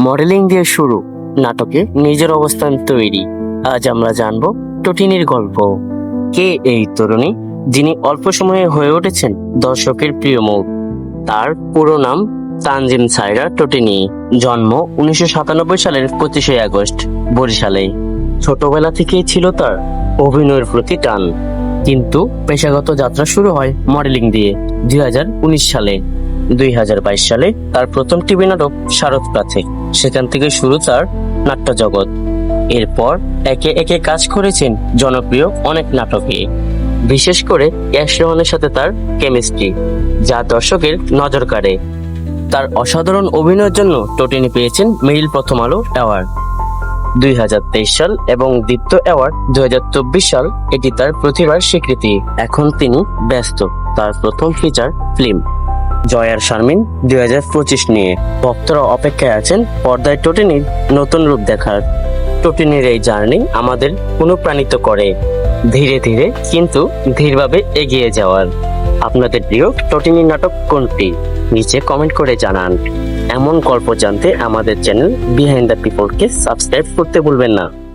Modelling দিয়ে শুরু। নাটকে নিজের অবস্থান তৈরি। আজ আমরা জানব টটিনির গল্প। কে এই তরুণী, যিনি অল্প সময়ে হয়ে উঠেছেন দর্শকের প্রিয় মুখ? তার পুরো নাম তানজিম সাইরা টটিনি। জন্ম উনিশশো সাতানব্বই সালের পঁচিশে আগস্ট, বরিশালে। ছোটবেলা থেকেই ছিল তার অভিনয়ের প্রতি টান। কিন্তু পেশাগত যাত্রা শুরু হয় মডেলিং দিয়ে, দুই হাজার উনিশ সালে। দুই হাজার বাইশ সালে তার প্রথম টিভি নাটক শারদ প্রাথে। সেখান থেকে শুরু তার নাট্য জগৎ এরপর একে একে কাজ করেছেন জনপ্রিয় অনেক নাটকে। বিশেষ করে ইয়াশ রহমানের সাথে তার কেমিস্ট্রি, যা দর্শকের নজর কাড়ে। তার অসাধারণ অভিনয়ের জন্য টোটিনি পেয়েছেন মিডিল প্রথম আলো অ্যাওয়ার্ড। দুই হাজার তেইশ সাল এবং দীপ্ত অ্যাওয়ার্ড দুই হাজার চব্বিশ সাল এটি তার প্রতিভার স্বীকৃতি। এখন তিনি ব্যস্ত, তার প্রথম ফিচার ফিল্ম জয়ার শারমিন দুই নিয়ে। ভক্তরা অপেক্ষায় আছেন পর্দায় টোটিনির নতুন রূপ দেখার। টোটিনির এই জার্নি আমাদের অনুপ্রাণিত করে। ধীরে ধীরে কিন্তু ধীরভাবে এগিয়ে যাওয়ার। আপনাদের প্রিয় টোটিনি নাটক কোনটি? নিচে কমেন্ট করে জানান। এমন গল্প জানতে আমাদের চ্যানেল বিহাইন্ড দ্য পিপলকে সাবস্ক্রাইব করতে ভুলবেন না।